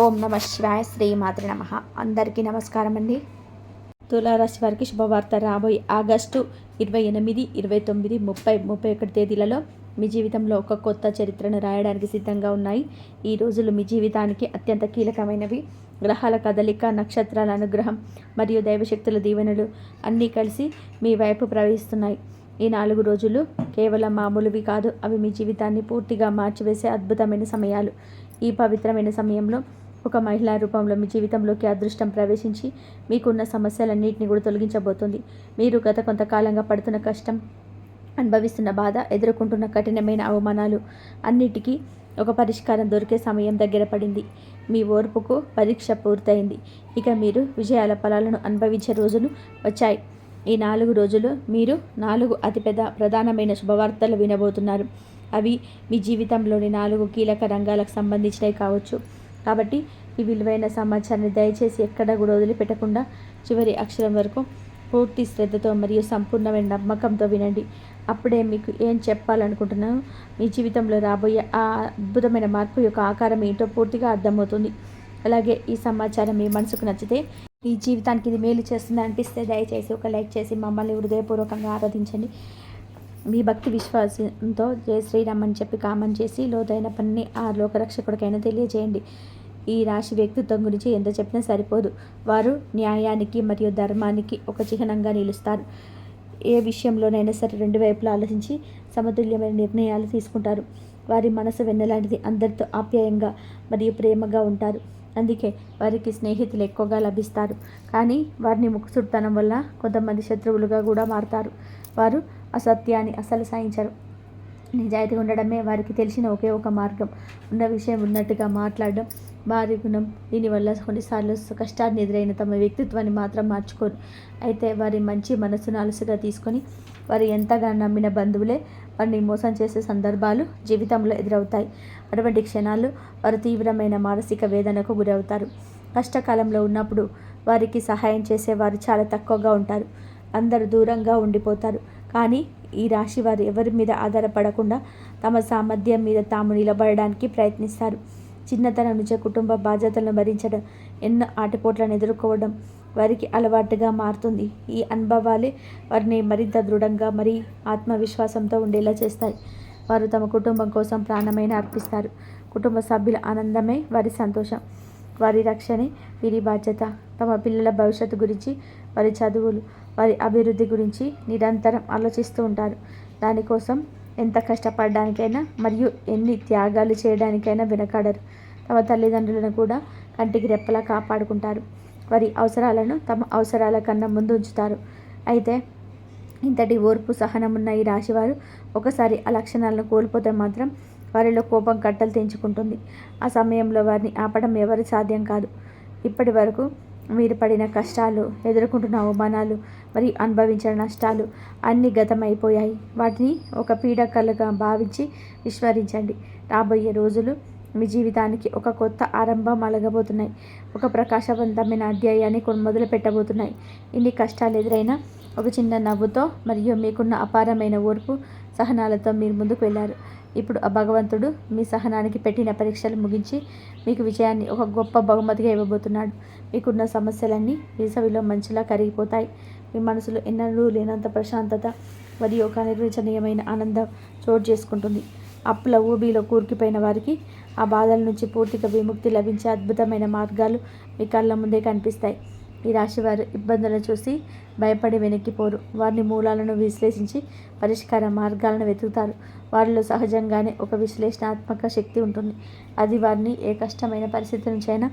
ఓం నమ శివాయ శ్రీమాతృ నమ. అందరికీ నమస్కారం అండి. తులారాశి వారికి శుభవార్త రాబోయే ఆగస్టు ఇరవై ఎనిమిది ఇరవై తొమ్మిది ముప్పై ముప్పై ఒకటి తేదీలలో మీ జీవితంలో ఒక కొత్త చరిత్రను రాయడానికి సిద్ధంగా ఉన్నాయి. ఈ రోజులు మీ జీవితానికి అత్యంత కీలకమైనవి. గ్రహాల కదలిక నక్షత్రాల అనుగ్రహం మరియు దైవశక్తుల దీవెనలు అన్నీ కలిసి మీ వైపు ప్రవహిస్తున్నాయి. ఈ నాలుగు రోజులు కేవలం మామూలువి కాదు. అవి మీ జీవితాన్ని పూర్తిగా మార్చివేసే అద్భుతమైన సమయాలు. ఈ పవిత్రమైన సమయంలో ఒక మహిళా రూపంలో మీ జీవితంలోకి అదృష్టం ప్రవేశించి మీకున్న సమస్యలన్నింటినీ కూడా తొలగించబోతుంది. మీరు గత కొంతకాలంగా పడుతున్న కష్టం అనుభవిస్తున్న బాధ ఎదుర్కొంటున్న కఠినమైన అవమానాలు అన్నిటికీ ఒక పరిష్కారం దొరికే సమయం దగ్గర పడింది. మీ ఓర్పుకు పరీక్ష పూర్తయింది. ఇక మీరు విజయాల ఫలాలను అనుభవించే రోజులు వచ్చాయి. ఈ నాలుగు రోజులు మీరు నాలుగు అతిపెద్ద ప్రధానమైన శుభవార్తలు వినబోతున్నారు. అవి మీ జీవితంలోని నాలుగు కీలక రంగాలకు సంబంధించినవి కావచ్చు. కాబట్టి ఈ విలువైన సమాచారాన్ని దయచేసి ఎక్కడ కూడా వదిలిపెట్టకుండా చివరి అక్షరం వరకు పూర్తి శ్రద్ధతో మరియు సంపూర్ణమైన నమ్మకంతో వినండి. అప్పుడే మీకు ఏం చెప్పాలనుకుంటున్నాను? మీ జీవితంలో రాబోయే ఆ అద్భుతమైన మార్పు యొక్క ఆకారం ఏంటో పూర్తిగా అర్థమవుతుంది. అలాగే ఈ సమాచారం మీ మనసుకు నచ్చితే ఈ జీవితానికి ఇది మేలు చేస్తుంది అనిపిస్తే దయచేసి ఒక లైక్ చేసి మమ్మల్ని హృదయపూర్వకంగా ఆరాధించండి. మీ భక్తి విశ్వాసంతో జయ శ్రీరామ్ అని చెప్పి కామన్ చేసి లోతైన పనిని ఆ లోకరక్షకుడికైనా తెలియజేయండి. ఈ రాశి వ్యక్తిత్వం గురించి ఎంత చెప్పినా సరిపోదు. వారు న్యాయానికి మరియు ధర్మానికి ఒక చిహ్నంగా నిలుస్తారు. ఏ విషయంలోనైనా సరే రెండు వైపులా ఆలోచించి సమతుల్యమైన నిర్ణయాలు తీసుకుంటారు. వారి మనసు వెన్నలాంటిది. అందరితో ఆప్యాయంగా మరియు ప్రేమగా ఉంటారు. అందుకే వారికి స్నేహితులు ఎక్కువగా లభిస్తారు. కానీ వారిని ముక్కుసుడుతనం వల్ల కొంతమంది శత్రువులుగా కూడా మారుతారు. వారు అసత్యాన్ని అసలు సాయించరు నిజాయితీ ఉండడమే వారికి తెలిసిన ఒకే ఒక మార్గం. ఉన్న విషయం ఉన్నట్టుగా మాట్లాడడం వారి గుణం. దీనివల్ల కొన్నిసార్లు కష్టాన్ని ఎదురైన తమ వ్యక్తిత్వాన్ని మాత్రం మార్చుకోరు. అయితే వారి మంచి మనసును అలసుగా తీసుకొని వారు ఎంతగా నమ్మిన బంధువులే వారిని మోసం చేసే సందర్భాలు జీవితంలో ఎదురవుతాయి. అటువంటి క్షణాలు వారు తీవ్రమైన మానసిక వేదనకు గురవుతారు. కష్టకాలంలో ఉన్నప్పుడు వారికి సహాయం చేసేవారు చాలా తక్కువగా ఉంటారు. అందరూ దూరంగా ఉండిపోతారు. కానీ ఈ రాశి వారు ఎవరి మీద ఆధారపడకుండా తమ సామర్థ్యం మీద తాము నిలబడడానికి ప్రయత్నిస్తారు. చిన్నతనం నుంచే కుటుంబ బాధ్యతలను భరించడం ఎన్నో ఆటపోట్లను ఎదుర్కోవడం వారికి అలవాటుగా మారుతుంది. ఈ అనుభవాలే వారిని మరింత దృఢంగా మరి ఆత్మవిశ్వాసంతో ఉండేలా చేస్తాయి. వారు తమ కుటుంబం కోసం ప్రాణమైన అర్పిస్తారు. కుటుంబ సభ్యుల ఆనందమే వారి సంతోషం. వారి రక్షణే వీరి బాధ్యత. తమ పిల్లల భవిష్యత్తు గురించి వారి చదువులు వారి అభివృద్ధి గురించి నిరంతరం ఆలోచిస్తూ ఉంటారు. దానికోసం ఎంత కష్టపడడానికైనా మరియు ఎన్ని త్యాగాలు చేయడానికైనా వెనకాడరు. తమ తల్లిదండ్రులను కూడా కంటికి రెప్పలా కాపాడుకుంటారు. వారి అవసరాలను తమ అవసరాల కన్నా ముందు ఉంచుతారు. అయితే ఇంతటి ఓర్పు సహనం ఉన్న ఈ రాశివారు ఒకసారి ఆ లక్షణాలను కోల్పోతే మాత్రం వారిలో కోపం కట్టలు తెంచుకుంటుంది. ఆ సమయంలో వారిని ఆపడం ఎవరి సాధ్యం కాదు. ఇప్పటి వరకు మీరు పడిన కష్టాలు ఎదుర్కొంటున్న అవమానాలు మరియు అనుభవించిన నష్టాలు అన్ని గతమైపోయాయి. వాటిని ఒక పీడకలుగా భావించి విస్మరించండి. రాబోయే రోజులు మీ జీవితానికి ఒక కొత్త ఆరంభం అలగబోతున్నాయి. ఒక ప్రకాశవంతమైన అధ్యాయాన్ని కొన్ని మొదలు పెట్టబోతున్నాయి. ఇన్ని కష్టాలు ఎదురైనా ఒక చిన్న నవ్వుతో మరియు మీకున్న అపారమైన ఓర్పు సహనాలతో మీరు ముందుకు వెళ్ళారు ఇప్పుడు ఆ భగవంతుడు మీ సహనానికి పెట్టిన పరీక్షలు ముగించి మీకు విజయాన్ని ఒక గొప్ప బహుమతిగా ఇవ్వబోతున్నాడు. మీకున్న సమస్యలన్నీ వేసవిలో మంచిలా కరిగిపోతాయి. మీ మనసులో ఎన్నడూ లేనంత ప్రశాంతత మరియు ఒక నిర్వచనీయమైన ఆనందం చోటు చేసుకుంటుంది. అప్పుల ఊబీలో కూరుకుపోయిన వారికి ఆ బాధల నుంచి పూర్తిగా విముక్తి లభించే అద్భుతమైన మార్గాలు మీ కళ్ళ ముందే కనిపిస్తాయి. ఈ రాశి వారు ఇబ్బందులను చూసి భయపడి వెనక్కిపోరు. వారిని మూలాలను విశ్లేషించి పరిష్కార మార్గాలను వెతుకుతారు. వారిలో సహజంగానే ఒక విశ్లేషణాత్మక శక్తి ఉంటుంది. అది వారిని ఏ కష్టమైన పరిస్థితి నుంచైనా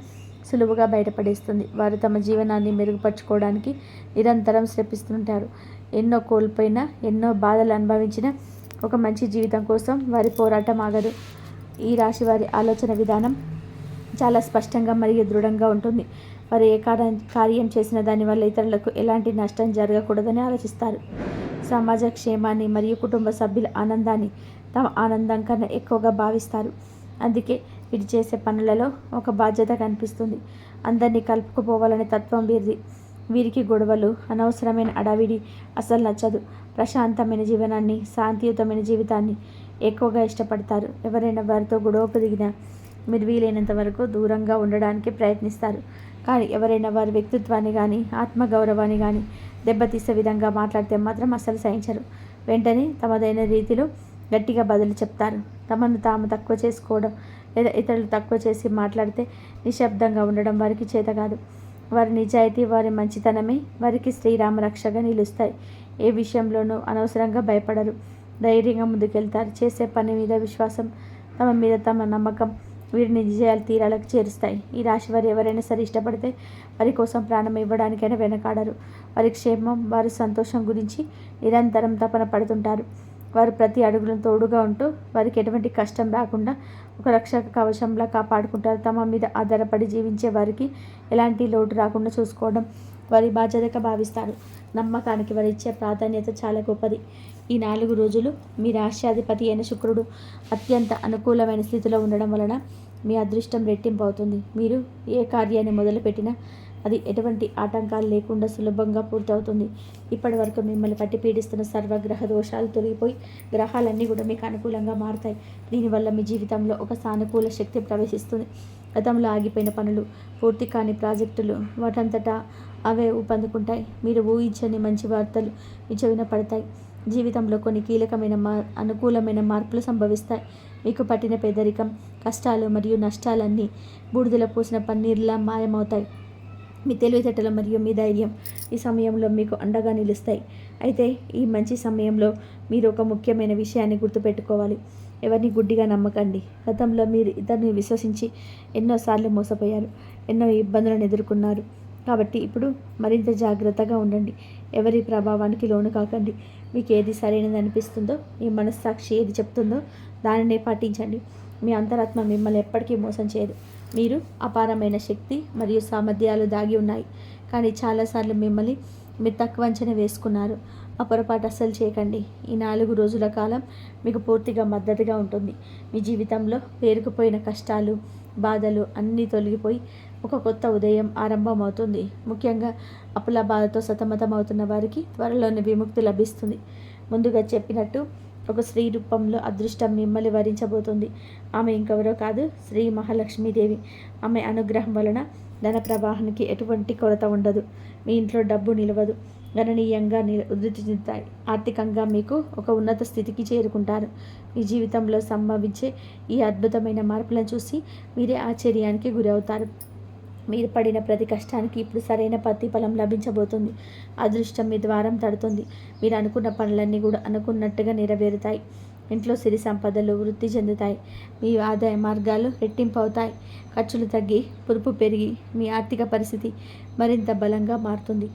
సులువుగా బయటపడేస్తుంది. వారు తమ జీవనాన్ని మెరుగుపరచుకోవడానికి నిరంతరం శ్రపిస్తుంటారు ఎన్నో కోల్పోయిన ఎన్నో బాధలు అనుభవించిన ఒక మంచి జీవితం కోసం వారి పోరాటం ఆగదు. ఈ రాశి వారి ఆలోచన విధానం చాలా స్పష్టంగా మరియు దృఢంగా ఉంటుంది. వారు ఏ కార్యం కార్యం చేసిన దానివల్ల ఇతరులకు ఎలాంటి నష్టం జరగకూడదని ఆలోచిస్తారు. సమాజ క్షేమాన్ని మరియు కుటుంబ సభ్యుల ఆనందాన్ని తమ ఆనందం కన్నా ఎక్కువగా భావిస్తారు. అందుకే వీరు చేసే పనులలో ఒక బాధ్యత కనిపిస్తుంది. అందరినీ కలుపుకుపోవాలనే తత్వం వీరిది. వీరికి గొడవలు అనవసరమైన అడవిడి అసలు నచ్చదు. ప్రశాంతమైన జీవనాన్ని శాంతియుతమైన జీవితాన్ని ఎక్కువగా ఇష్టపడతారు. ఎవరైనా వారితో గొడవకు దిగినా మీరు వీలైనంత వరకు దూరంగా ఉండడానికి ప్రయత్నిస్తారు. కానీ ఎవరైనా వారి వ్యక్తిత్వాన్ని కానీ ఆత్మగౌరవాన్ని కానీ దెబ్బతీసే విధంగా మాట్లాడితే మాత్రం అస్సలు సహించరు. వెంటనే తమదైన రీతిలో గట్టిగా బదులు చెప్తారు తమను తాము తక్కువ చేసుకోవడం లేదా ఇతరులు తక్కువ చేసి మాట్లాడితే నిశ్శబ్దంగా ఉండడం వారికి చేత కాదు. వారి నిజాయితీ వారి మంచితనమే వారికి శ్రీరామ రక్షగా నిలుస్తాయి. ఏ విషయంలోనూ అనవసరంగా భయపడరు. ధైర్యంగా ముందుకెళ్తారు. చేసే పని మీద విశ్వాసం తమ మీద తమ నమ్మకం వీరిని విజయాలు తీరాలకు చేరుస్తాయి. ఈ రాశి వారు ఎవరైనా సరే ఇష్టపడితే వారి కోసం ప్రాణం ఇవ్వడానికైనా వెనకాడరు. వారి క్షేమం వారి సంతోషం గురించి నిరంతరం తపన పడుతుంటారు. వారు ప్రతి అడుగులను తోడుగా ఉంటూ వారికి ఎటువంటి కష్టం రాకుండా ఒక రక్షక కవచంలా కాపాడుకుంటారు. తమ మీద ఆధారపడి జీవించే వారికి ఎలాంటి లోటు రాకుండా చూసుకోవడం వారి బాధ్యతగా భావిస్తారు. నమ్మకానికి వారు ఇచ్చే ప్రాధాన్యత చాలా గొప్పది. ఈ నాలుగు రోజులు మీ రాష్ట్రాధిపతి అయిన శుక్రుడు అత్యంత అనుకూలమైన స్థితిలో ఉండడం వలన మీ అదృష్టం రెట్టింపు అవుతుంది. మీరు ఏ కార్యాన్ని మొదలుపెట్టినా అది ఎటువంటి ఆటంకాలు లేకుండా సులభంగా పూర్తవుతుంది. ఇప్పటి వరకు మిమ్మల్ని పట్టి పీడిస్తున్న సర్వగ్రహ దోషాలు తొలగిపోయి గ్రహాలన్నీ కూడా మీకు అనుకూలంగా మారుతాయి. దీనివల్ల మీ జీవితంలో ఒక సానుకూల శక్తి ప్రవేశిస్తుంది. గతంలో ఆగిపోయిన పనులు పూర్తి కాని ప్రాజెక్టులు వాటంతటా అవే ఊపందుకుంటాయి. మీరు ఊహించని మంచి వార్తలు మీ చెవిన పడతాయి. జీవితంలో కొన్ని కీలకమైన మా అనుకూలమైన మార్పులు సంభవిస్తాయి. మీకు పట్టిన పేదరికం కష్టాలు మరియు నష్టాలన్నీ బూడిదల పూసిన పన్నీర్లా మాయమవుతాయి. మీ తెలివితేటలు మరియు మీ ధైర్యం ఈ సమయంలో మీకు అండగా నిలుస్తాయి. అయితే ఈ మంచి సమయంలో మీరు ఒక ముఖ్యమైన విషయాన్ని గుర్తుపెట్టుకోవాలి. ఎవరిని గుడ్డిగా నమ్మకండి. గతంలో మీరు ఇద్దరిని విశ్వసించి ఎన్నోసార్లు మోసపోయారు. ఎన్నో ఇబ్బందులను ఎదుర్కొన్నారు. కాబట్టి ఇప్పుడు మరింత జాగ్రత్తగా ఉండండి. ఎవరి ప్రభావానికి లోను కాకండి. మీకు ఏది సరైనది అనిపిస్తుందో మీ మనస్సాక్షి ఏది చెప్తుందో దానినే పాటించండి. మీ అంతరాత్మ మిమ్మల్ని ఎప్పటికీ మోసం చేయదు. మీరు అపారమైన శక్తి మరియు సామర్థ్యాలు దాగి ఉన్నాయి. కానీ చాలాసార్లు మిమ్మల్ని మీరు తక్కువ అంచనా వేసుకున్నారు. ఆ పొరపాటు అస్సలు చేయకండి. ఈ నాలుగు రోజుల కాలం మీకు పూర్తిగా మద్దతుగా ఉంటుంది. మీ జీవితంలో పేరుకుపోయిన కష్టాలు బాధలు అన్నీ తొలగిపోయి ఒక కొత్త ఉదయం ఆరంభమవుతుంది. ముఖ్యంగా అప్పుల బాధతో సతమతమవుతున్న వారికి త్వరలోనే విముక్తి లభిస్తుంది. ముందుగా చెప్పినట్టు ఒక స్త్రీ రూపంలో అదృష్టం మిమ్మల్ని వరించబోతుంది. ఆమె ఇంకెవరో కాదు శ్రీ మహాలక్ష్మీదేవి. ఆమె అనుగ్రహం వలన ధన ప్రవాహానికి ఎటువంటి కొరత ఉండదు. మీ ఇంట్లో డబ్బు నిలవదు. గణనీయంగా ఉధృతి చెందుతాయి ఆర్థికంగా మీకు ఒక ఉన్నత స్థితికి చేరుకుంటారు. మీ జీవితంలో సంభవించే ఈ అద్భుతమైన మార్పులను చూసి మీరే ఆశ్చర్యానికి గురవుతారు. మీరు పడిన ప్రతి కష్టానికి ఇప్పుడు సరైన ప్రతిఫలం లభించబోతుంది. అదృష్టం మీ ద్వారం తడుతుంది. మీరు అనుకున్న పనులన్నీ కూడా అనుకున్నట్టుగా నెరవేరుతాయి. ఇంట్లో సిరి సంపదలు వృద్ధి చెందుతాయి. మీ ఆదాయ మార్గాలు రెట్టింపు అవుతాయి. ఖర్చులు తగ్గి పొదుపు పెరిగి మీ ఆర్థిక పరిస్థితి మరింత బలంగా మారుతుంది.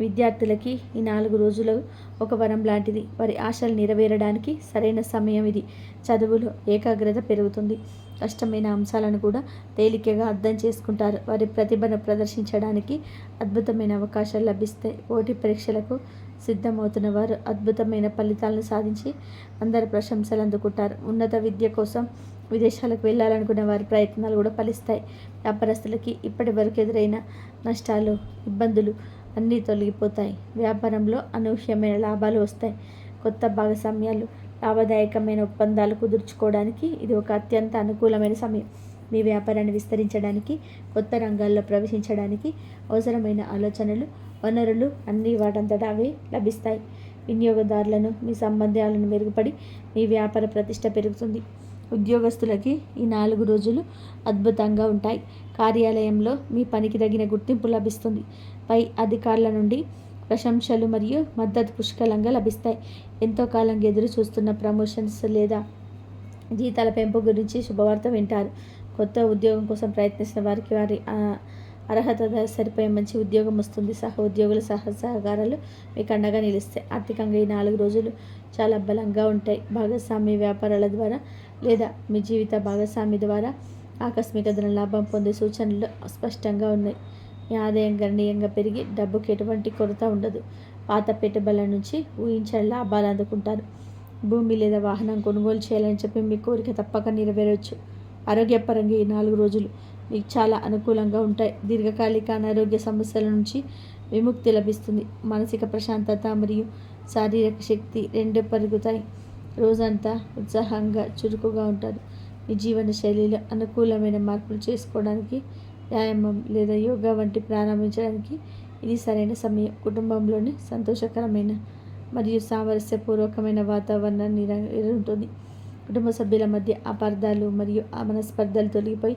విద్యార్థులకి ఈ నాలుగు రోజులు ఒక వరం లాంటిది. వారి ఆశలు నెరవేరడానికి సరైన సమయం ఇది. చదువులో ఏకాగ్రత పెరుగుతుంది. కష్టమైన అంశాలను కూడా తేలికగా అర్థం చేసుకుంటారు. వారి ప్రతిభను ప్రదర్శించడానికి అద్భుతమైన అవకాశాలు లభిస్తాయి పోటీ పరీక్షలకు సిద్ధమవుతున్న వారు అద్భుతమైన ఫలితాలను సాధించి అందరు ప్రశంసలు అందుకుంటారు. ఉన్నత విద్య కోసం విదేశాలకు వెళ్ళాలనుకునే వారి ప్రయత్నాలు కూడా ఫలిస్తాయి. వ్యాపారస్తులకి ఇప్పటి వరకు ఎదురైన నష్టాలు ఇబ్బందులు అన్నీ తొలగిపోతాయి. వ్యాపారంలో అనూహ్యమైన లాభాలు వస్తాయి. కొత్త భాగస్వామ్యాలు లాభదాయకమైన ఒప్పందాలు కుదుర్చుకోవడానికి ఇది ఒక అత్యంత అనుకూలమైన సమయం. మీ వ్యాపారాన్ని విస్తరించడానికి కొత్త రంగాల్లో ప్రవేశించడానికి అవసరమైన ఆలోచనలు వనరులు అన్నీ వాటంతటా అవే లభిస్తాయి. వినియోగదారులను మీ సంబంధాలను మెరుగుపడి మీ వ్యాపార ప్రతిష్ట పెరుగుతుంది. ఉద్యోగస్తులకి ఈ నాలుగు రోజులు అద్భుతంగా ఉంటాయి. కార్యాలయంలో మీ పనికి తగిన గుర్తింపు లభిస్తుంది. పై అధికారుల నుండి ప్రశంసలు మరియు మద్దతు పుష్కలంగా లభిస్తాయి. ఎంతో కాలంగా ఎదురు చూస్తున్న ప్రమోషన్స్ లేదా జీతాల పెంపు గురించి శుభవార్త వింటారు. కొత్త ఉద్యోగం కోసం ప్రయత్నిస్తున్న వారికి వారి అర్హత సరిపోయే మంచి ఉద్యోగం వస్తుంది. సహ ఉద్యోగుల సహ సహకారాలు మీకు అండగా నిలుస్తాయి. ఆర్థికంగా ఈ నాలుగు రోజులు చాలా బలంగా ఉంటాయి. భాగస్వామి వ్యాపారాల ద్వారా లేదా మీ జీవిత భాగస్వామి ద్వారా ఆకస్మిక ధన లాభం పొందే సూచనలు స్పష్టంగా ఉన్నాయి. ఆదాయం గణనీయంగా పెరిగి డబ్బుకి ఎటువంటి కొరత ఉండదు. పాత పెట్టుబడుల నుంచి ఊహించిన లాభాలు అందుకుంటారు. భూమి లేదా వాహనం కొనుగోలు చేయాలని చెప్పి మీ కోరిక తప్పక నెరవేరవచ్చు ఆరోగ్యపరంగా ఈ నాలుగు రోజులు మీకు చాలా అనుకూలంగా ఉంటాయి. దీర్ఘకాలిక అనారోగ్య సమస్యల నుంచి విముక్తి లభిస్తుంది. మానసిక ప్రశాంతత మరియు శారీరక శక్తి రెండు పెరుగుతాయి. రోజంతా ఉత్సాహంగా చురుకుగా ఉంటారు. మీ జీవన శైలిలో అనుకూలమైన మార్పులు చేసుకోవడానికి వ్యాయామం లేదా యోగా వంటి ప్రారంభించడానికి ఇది సరైన సమయం. కుటుంబంలోని సంతోషకరమైన మరియు సామరస్యపూర్వకమైన వాతావరణాన్ని ఉంటుంది కుటుంబ సభ్యుల మధ్య అపార్థాలు మరియు ఆ మనస్పర్ధలు తొలగిపోయి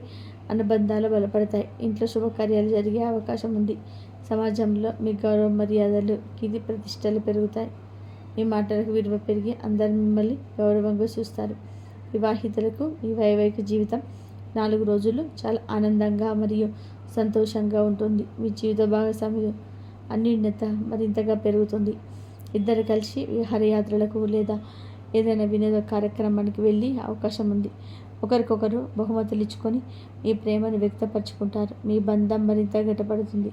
అనుబంధాలు బలపడతాయి. ఇంట్లో శుభకార్యాలు జరిగే అవకాశం ఉంది. సమాజంలో మీ గౌరవ మర్యాదలు కిది ప్రతిష్టలు పెరుగుతాయి. మీ మాటలకు విలువ పెరిగి అందరు మిమ్మల్ని గౌరవంగా చూస్తారు. వివాహితులకు ఈ వైవాహిక జీవితం నాలుగు రోజులు చాలా ఆనందంగా మరియు సంతోషంగా ఉంటుంది. మీ జీవిత భాగస్వామి అన్యూన్యత మరింతగా పెరుగుతుంది. ఇద్దరు కలిసి విహారయాత్రలకు లేదా ఏదైనా వినోద కార్యక్రమానికి వెళ్ళి అవకాశం ఉంది. ఒకరికొకరు బహుమతులు ఇచ్చుకొని మీ ప్రేమను వ్యక్తపరచుకుంటారు. మీ బంధం మరింత గట్టపడుతుంది.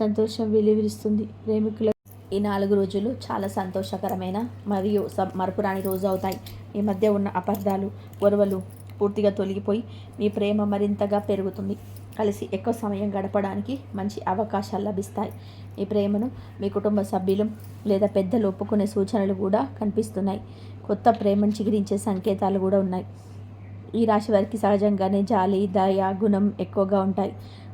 సంతోషం వెలువరిస్తుంది. ప్రేమికుల ఈ నాలుగు రోజులు చాలా సంతోషకరమైన మరియు మరపురాని రోజు అవుతాయి. మీ మధ్య ఉన్న అపార్థాలు గొడవలు పూర్తిగా తొలగిపోయి మీ ప్రేమ మరింతగా పెరుగుతుంది. కలిసి ఎక్కువ సమయం గడపడానికి మంచి అవకాశాలు లభిస్తాయి. మీ ప్రేమను మీ కుటుంబ సభ్యులు లేదా పెద్దలు ఒప్పుకునే సూచనలు కూడా కనిపిస్తున్నాయి. కొత్త ప్రేమను చిగురించే సంకేతాలు కూడా ఉన్నాయి. ఈ రాశి వారికి సహజంగానే జాలి దయ గుణం ఎక్కువగా ఉంటాయి.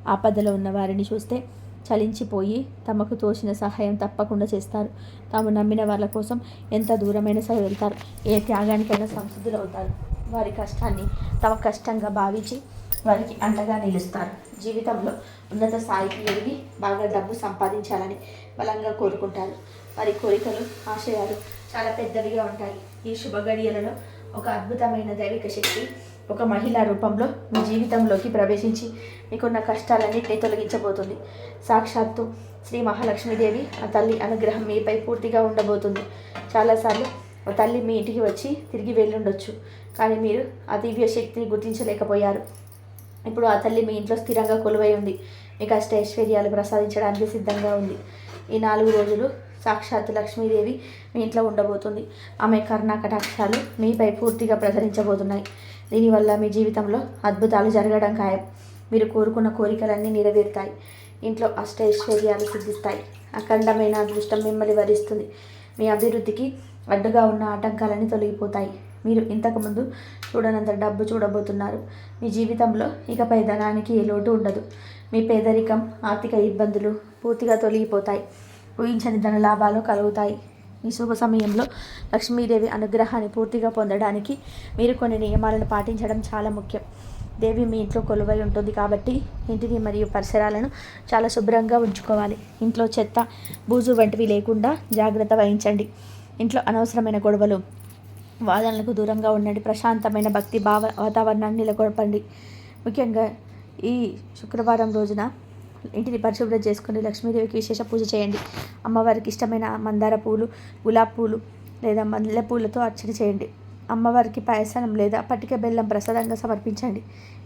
ఆపదలో ఉన్న వారిని చూస్తే చలించిపోయి తమకు తోచిన సహాయం తప్పకుండా చేస్తారు. తాము నమ్మిన వాళ్ళ కోసం ఎంత దూరమైన సరే వెళ్తారు. ఏ త్యాగానికైనా సంసిద్ధులు అవుతారు వారి కష్టాన్ని తమ కష్టంగా భావించి వారికి అండగా నిలుస్తారు. జీవితంలో ఉన్నత స్థాయికి ఎదిగి బాగా డబ్బు సంపాదించాలని బలంగా కోరుకుంటారు. వారి కోరికలు ఆశయాలు చాలా పెద్దవిగా ఉంటాయి. ఈ శుభ గడియలలో ఒక అద్భుతమైన దైవిక శక్తి ఒక మహిళా రూపంలో మీ జీవితంలోకి ప్రవేశించి మీకున్న కష్టాలన్నింటినీ తొలగించబోతుంది. సాక్షాత్తు శ్రీ మహాలక్ష్మీదేవి ఆ తల్లి అనుగ్రహం మీపై పూర్తిగా ఉండబోతుంది. చాలాసార్లు ఆ తల్లి మీ ఇంటికి వచ్చి తిరిగి వెళ్ళుండొచ్చు. కానీ మీరు ఆ దివ్య శక్తిని గుర్తించలేకపోయారు. ఇప్పుడు ఆ తల్లి మీ ఇంట్లో స్థిరంగా కొలువై ఉంది. మీకు అష్ట ఐశ్వర్యాలు ప్రసాదించడానికి సిద్ధంగా ఉంది. ఈ నాలుగు రోజులు సాక్షాత్ లక్ష్మీదేవి మీ ఇంట్లో ఉండబోతుంది. ఆమె కర్ణాకటాక్షాలు మీపై పూర్తిగా ప్రసరించబోతున్నాయి. దీనివల్ల మీ జీవితంలో అద్భుతాలు జరగడం ఖాయం. మీరు కోరుకున్న కోరికలన్నీ నెరవేరుతాయి. ఇంట్లో అష్ట ఐశ్వర్యాలు సిద్ధిస్తాయి. అఖండమైన అదృష్టం మిమ్మల్ని వరిస్తుంది. మీ అభివృద్ధికి అడ్డుగా ఉన్న ఆటంకాలన్నీ తొలగిపోతాయి. మీరు ఇంతకుముందు చూడనంత డబ్బు చూడబోతున్నారు. మీ జీవితంలో ఇకపై ధనానికి ఏ లోటు ఉండదు. మీ పేదరికం ఆర్థిక ఇబ్బందులు పూర్తిగా తొలగిపోతాయి. ఊహించని ధన లాభాలు కలుగుతాయి. ఈ శుభ సమయంలో లక్ష్మీదేవి అనుగ్రహాన్ని పూర్తిగా పొందడానికి మీరు కొన్ని నియమాలను పాటించడం చాలా ముఖ్యం. దేవి మీ ఇంట్లో కొలువై ఉంటుంది కాబట్టి ఇంటిని మరియు పరిసరాలను చాలా శుభ్రంగా ఉంచుకోవాలి. ఇంట్లో చెత్త బూజు వంటివి లేకుండా జాగ్రత్త వహించండి. ఇంట్లో అనవసరమైన గొడవలు వాదనలకు దూరంగా ఉండండి. ప్రశాంతమైన భక్తి భావ వాతావరణాన్ని నెలకొల్పండి. ముఖ్యంగా ఈ శుక్రవారం రోజున ఇంటిని పరిశుభ్రం చేసుకుని లక్ష్మీదేవికి విశేష పూజ చేయండి. అమ్మవారికి ఇష్టమైన మందార పూలు గులాబ్ పూలు లేదా మల్లె పూలతో అర్చన చేయండి. అమ్మవారికి పాయసం లేదా పట్టిక బెల్లం ప్రసాదంగా సమర్పించండి.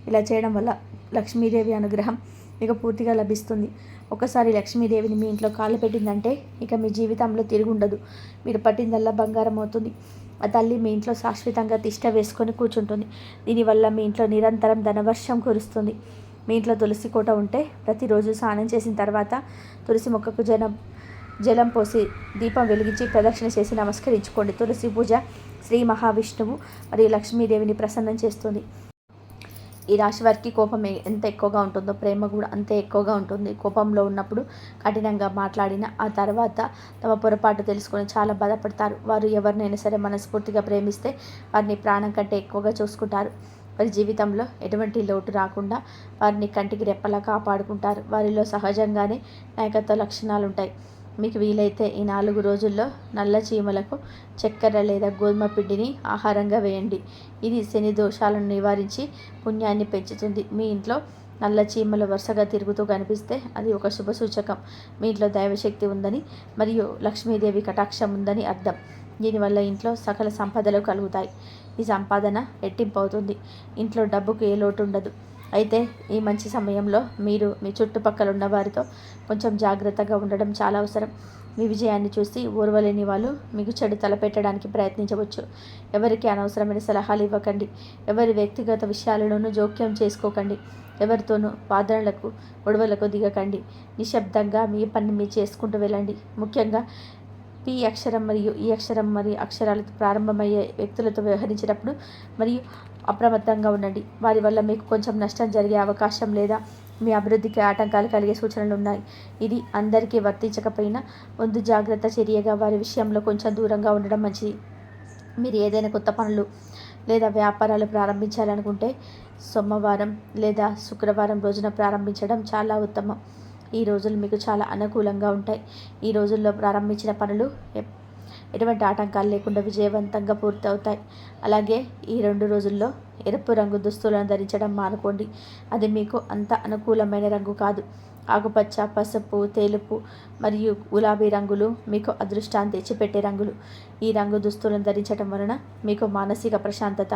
ఇలా చేయడం వల్ల లక్ష్మీదేవి అనుగ్రహం మీకు పూర్తిగా లభిస్తుంది. ఒకసారి లక్ష్మీదేవిని మీ ఇంట్లో కాళ్ళు పెట్టిందంటే ఇక మీ జీవితంలో తిరుగుండదు. మీరు పట్టిందల్లా బంగారం అవుతుంది. తల్లి మీ ఇంట్లో శాశ్వతంగా తిష్ట వేసుకొని కూర్చుంటుంది. దీనివల్ల మీ ఇంట్లో నిరంతరం ధనవర్షం కురుస్తుంది. మీ ఇంట్లో తులసి కోట ఉంటే ప్రతిరోజు స్నానం చేసిన తర్వాత తులసి మొక్కకు జనం జలం పోసి దీపం వెలిగించి ప్రదక్షిణ చేసి నమస్కరించుకోండి. తులసి పూజ శ్రీ మహావిష్ణువు మరియు లక్ష్మీదేవిని ప్రసన్నం చేస్తుంది. ఈ రాశి వారికి కోపం ఎంత ఎక్కువగా ఉంటుందో ప్రేమ కూడా అంతే ఎక్కువగా ఉంటుంది. కోపంలో ఉన్నప్పుడు కఠినంగా మాట్లాడిన ఆ తర్వాత తమ పొరపాటు తెలుసుకొని చాలా బాధపడతారు. వారు ఎవరినైనా సరే మనస్ఫూర్తిగా ప్రేమిస్తే వారిని ప్రాణం కంటే ఎక్కువగా చూసుకుంటారు. వారి జీవితంలో ఎటువంటి లోటు రాకుండా వారిని కంటికి రెప్పలా కాపాడుకుంటారు. వారిలో సహజంగానే నాయకత్వ లక్షణాలు ఉంటాయి మీకు వీలైతే ఈ నాలుగు రోజుల్లో నల్ల చీమలకు చక్కెర లేదా గోధుమ పిండిని ఆహారంగా వేయండి. ఇది శని దోషాలను నివారించి పుణ్యాన్ని పెంచుతుంది. మీ ఇంట్లో నల్ల చీమలు వరుసగా తిరుగుతూ కనిపిస్తే అది ఒక శుభ సూచకం. మీ ఇంట్లో దైవశక్తి ఉందని మరియు లక్ష్మీదేవి కటాక్షం ఉందని అర్థం. దీనివల్ల ఇంట్లో సకల సంపదలు కలుగుతాయి. ఈ సంపాదన రెట్టింపు అవుతుంది. ఇంట్లో డబ్బుకు ఏ లోటు ఉండదు. అయితే ఈ మంచి సమయంలో మీరు మీ చుట్టుపక్కల ఉన్న వారితో కొంచెం జాగ్రత్తగా ఉండడం చాలా అవసరం. మీ విజయాన్ని చూసి ఓర్వలేని వాళ్ళు మీకు చెడు తలపెట్టడానికి ప్రయత్నించవచ్చు. ఎవరికి అనవసరమైన సలహాలు ఇవ్వకండి. ఎవరి వ్యక్తిగత విషయాలలోనూ జోక్యం చేసుకోకండి. ఎవరితోనూ వాదనలకు గొడవలకు దిగకండి. నిశ్శబ్దంగా మీ పని మీరు చేసుకుంటూ వెళ్ళండి. ముఖ్యంగా పి అక్షరం మరియు ఈ అక్షరం మరియు అక్షరాలతో ప్రారంభమయ్యే వ్యక్తులతో వ్యవహరించినప్పుడు మరియు అప్రమత్తంగా ఉండండి. వారి వల్ల మీకు కొంచెం నష్టం జరిగే అవకాశం లేదా మీ అభివృద్ధికి ఆటంకాలు కలిగే సూచనలు ఉన్నాయి. ఇది అందరికీ వర్తించకపోయినా ముందు జాగ్రత్త చర్యగా వారి విషయంలో కొంచెం దూరంగా ఉండడం మంచిది. మీరు ఏదైనా కొత్త పనులు లేదా వ్యాపారాలు ప్రారంభించాలనుకుంటే సోమవారం లేదా శుక్రవారం రోజున ప్రారంభించడం చాలా ఉత్తమం. ఈ రోజులు మీకు చాలా అనుకూలంగా ఉంటాయి. ఈ రోజుల్లో ప్రారంభించిన పనులు ఎటువంటి ఆటంకాలు లేకుండా విజయవంతంగా పూర్తవుతాయి. అలాగే ఈ రెండు రోజుల్లో ఎరుపు రంగు దుస్తులను ధరించడం మానుకోండి. అది మీకు అంత అనుకూలమైన రంగు కాదు. ఆకుపచ్చ పసుపు తెలుపు మరియు గులాబీ రంగులు మీకు అదృష్టాన్ని తెచ్చిపెట్టే రంగులు. ఈ రంగు దుస్తులను ధరించడం వలన మీకు మానసిక ప్రశాంతత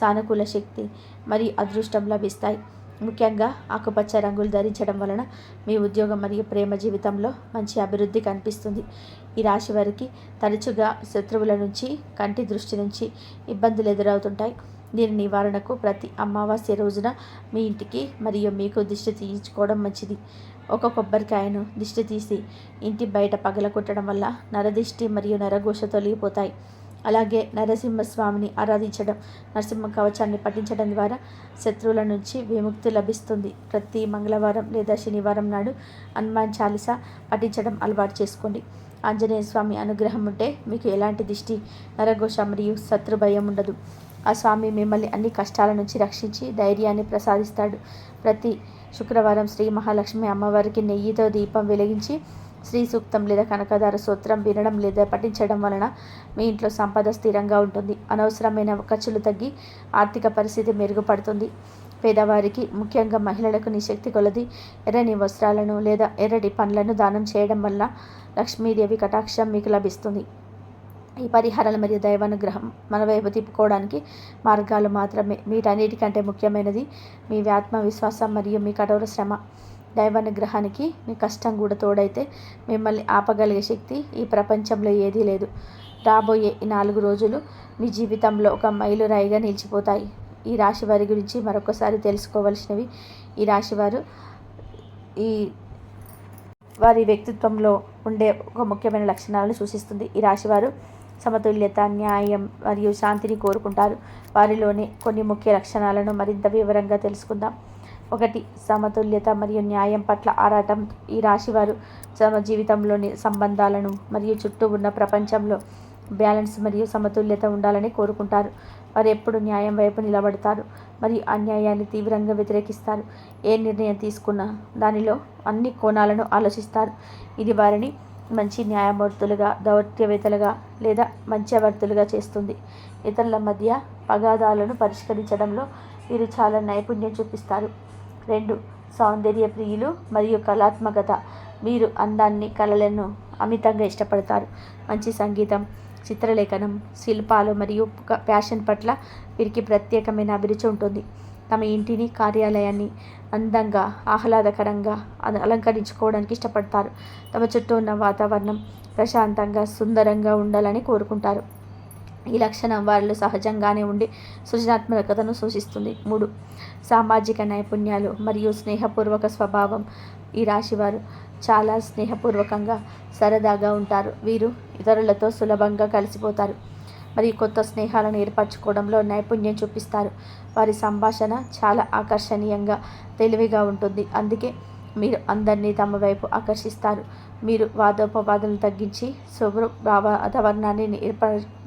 సానుకూల శక్తి మరియు అదృష్టం లభిస్తాయి. ముఖ్యంగా ఆకుపచ్చ రంగులు ధరించడం వలన మీ ఉద్యోగం మరియు ప్రేమ జీవితంలో మంచి అభివృద్ధి కనిపిస్తుంది. ఈ రాశి వారికి తరచుగా శత్రువుల నుంచి కంటి దృష్టి నుంచి ఇబ్బందులు ఎదురవుతుంటాయి. దీని నివారణకు ప్రతి అమావాస్య రోజున మీ ఇంటికి మరియు మీకు దిష్టి తీయించుకోవడం మంచిది. ఒక కొబ్బరికాయను దిష్టి తీసి ఇంటి బయట పగలగొట్టడం వల్ల నరదిష్టి మరియు నరఘోష తొలగిపోతాయి. అలాగే నరసింహస్వామిని ఆరాధించడం నరసింహ కవచాన్ని పఠించడం ద్వారా శత్రువుల నుంచి విముక్తి లభిస్తుంది. ప్రతి మంగళవారం లేదా శనివారం నాడు హనుమాన్ చాలీస పఠించడం అలవాటు చేసుకోండి. ఆంజనేయ స్వామి అనుగ్రహం ఉంటే మీకు ఎలాంటి దిష్టి నరఘోష మరియు శత్రు భయం ఉండదు. ఆ స్వామి మిమ్మల్ని అన్ని కష్టాల నుంచి రక్షించి ధైర్యాన్ని ప్రసాదిస్తాడు. ప్రతి శుక్రవారం శ్రీ మహాలక్ష్మి అమ్మవారికి నెయ్యితో దీపం వెలిగించి శ్రీ సూక్తం లేదా కనకదార సూత్రం వినడం లేదా పఠించడం వలన మీ ఇంట్లో సంపద స్థిరంగా ఉంటుంది. అనవసరమైన ఖర్చులు తగ్గి ఆర్థిక పరిస్థితి మెరుగుపడుతుంది. పేదవారికి ముఖ్యంగా మహిళలకు నీ శక్తి కొలది ఎర్రని వస్త్రాలను లేదా ఎర్రటి పండ్లను దానం చేయడం వల్ల లక్ష్మీదేవి కటాక్షం మీకు లభిస్తుంది. ఈ పరిహారాలు మరియు దైవానుగ్రహం మన వైపు తిప్పుకోవడానికి మార్గాలు మాత్రమే. వీటన్నిటికంటే ముఖ్యమైనది మీ ఆత్మవిశ్వాసం మరియు మీ కఠోర శ్రమ. దైవానుగ్రహానికి మీ కష్టం కూడా తోడైతే మిమ్మల్ని ఆపగలిగే శక్తి ఈ ప్రపంచంలో ఏదీ లేదు. రాబోయే ఈ నాలుగు రోజులు మీ జీవితంలో ఒక మైలురాయిగా నిలిచిపోతాయి. ఈ రాశి వారి గురించి మరొకసారి తెలుసుకోవలసినవి. ఈ రాశివారు ఈ వారి వ్యక్తిత్వంలో ఉండే ఒక ముఖ్యమైన లక్షణాలను సూచిస్తుంది. ఈ రాశివారు సమతుల్యత న్యాయం మరియు శాంతిని కోరుకుంటారు. వారిలోని కొన్ని ముఖ్య లక్షణాలను మరింత వివరంగా తెలుసుకుందాం. ఒకటి సమతుల్యత మరియు న్యాయం పట్ల ఆరాటం. ఈ రాశివారు తమ జీవితంలోని సంబంధాలను మరియు చుట్టూ ఉన్న ప్రపంచంలో బ్యాలెన్స్ మరియు సమతుల్యత ఉండాలని కోరుకుంటారు. వారు ఎప్పుడు న్యాయం వైపు నిలబడతారు మరియు అన్యాయాన్ని తీవ్రంగా వ్యతిరేకిస్తారు. ఏ నిర్ణయం తీసుకున్నా దానిలో అన్ని కోణాలను ఆలోచిస్తారు. ఇది వారిని మంచి న్యాయమూర్తులుగా దౌత్యవేత్తలుగా లేదా మధ్యవర్తులుగా చేస్తుంది. ఇతరుల మధ్య పగాదాలను పరిష్కరించడంలో వీరు చాలా నైపుణ్యం చూపిస్తారు. రెండు సౌందర్య ప్రియులు మరియు కళాత్మకత. మీరు అందాన్ని కళలను అమితంగా ఇష్టపడతారు. మంచి సంగీతం చిత్రలేఖనం శిల్పాలు మరియు ఒక ప్యాషన్ పట్ల వీరికి ప్రత్యేకమైన అభిరుచి ఉంటుంది. తమ ఇంటిని కార్యాలయాన్ని అందంగా ఆహ్లాదకరంగా అల- అలంకరించుకోవడానికి ఇష్టపడతారు. తమ చుట్టూ ఉన్న వాతావరణం ప్రశాంతంగా సుందరంగా ఉండాలని కోరుకుంటారు. ఈ లక్షణం వారిలో సహజంగానే ఉండి సృజనాత్మకతను సూచిస్తుంది. మూడు సామాజిక నైపుణ్యాలు మరియు స్నేహపూర్వక స్వభావం. ఈ రాశివారు చాలా స్నేహపూర్వకంగా సరదాగా ఉంటారు. వీరు ఇతరులతో సులభంగా కలిసిపోతారు. మరియు కొత్త స్నేహాలను ఏర్పరచుకోవడంలో నైపుణ్యం చూపిస్తారు. వారి సంభాషణ చాలా ఆకర్షణీయంగా తెలివిగా ఉంటుంది. అందుకే మీరు అందరినీ తమ వైపు ఆకర్షిస్తారు. మీరు వాదోపవాదాలను తగ్గించి శుభ్ర వాతావరణాన్ని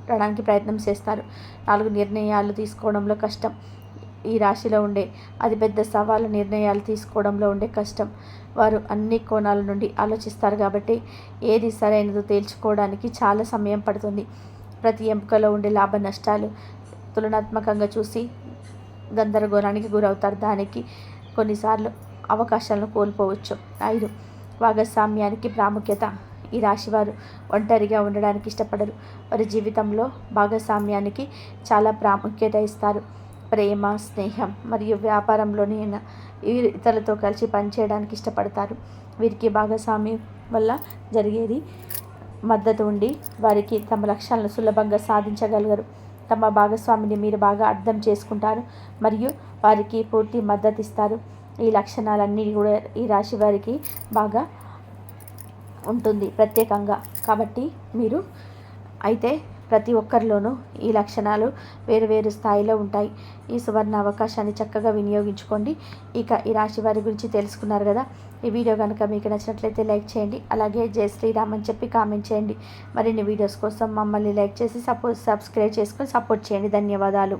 ఏర్పడడానికి ప్రయత్నం చేస్తారు. నాలుగు నిర్ణయాలు తీసుకోవడంలో కష్టం. ఈ రాశిలో ఉండే అతిపెద్ద సవాలు నిర్ణయాలు తీసుకోవడంలో ఉండే కష్టం. వారు అన్ని కోణాల నుండి ఆలోచిస్తారు కాబట్టి ఏది సరైనదో తేల్చుకోవడానికి చాలా సమయం పడుతుంది. ప్రతి ఎంపికలో ఉండే లాభ నష్టాలు తులనాత్మకంగా చూసి గందరగోళానికి గురవుతారు. దానికి కొన్నిసార్లు అవకాశాలను కోల్పోవచ్చు. ఐదు. భాగస్వామ్యానికి ప్రాముఖ్యత. ఈ రాశివారు ఒంటరిగా ఉండడానికి ఇష్టపడరు. వారి జీవితంలో భాగస్వామ్యానికి చాలా ప్రాముఖ్యత ఇస్తారు. ప్రేమ స్నేహం మరియు వ్యాపారంలోని వీరు ఇతరులతో కలిసి పనిచేయడానికి ఇష్టపడతారు. వీరికి భాగస్వామ్యం వల్ల జరిగేది మద్దతు ఉండి వారికి తమ లక్ష్యాలను సులభంగా సాధించగలగరు. తమ భాగస్వామిని మీరు బాగా అర్థం చేసుకుంటారు మరియు వారికి పూర్తి మద్దతు ఇస్తారు. ఈ లక్షణాలన్నీ కూడా ఈ రాశి వారికి బాగా ఉంటుంది ప్రత్యేకంగా. కాబట్టి మీరు అయితే ప్రతి ఒక్కరిలోనూ ఈ లక్షణాలు వేరు వేరు స్థాయిలో ఉంటాయి. ఈ సువర్ణ అవకాశాన్ని చక్కగా వినియోగించుకోండి. ఇక ఈ రాశి వారి గురించి తెలుసుకున్నారు కదా. ఈ వీడియో కనుక మీకు నచ్చినట్లయితే లైక్ చేయండి. అలాగే జై శ్రీరామ్ అని చెప్పి కామెంట్ చేయండి. మరిన్ని వీడియోస్ కోసం మమ్మల్ని లైక్ చేసి సపోర్ట్ సబ్స్క్రైబ్ చేసుకొని సపోర్ట్ చేయండి. ధన్యవాదాలు.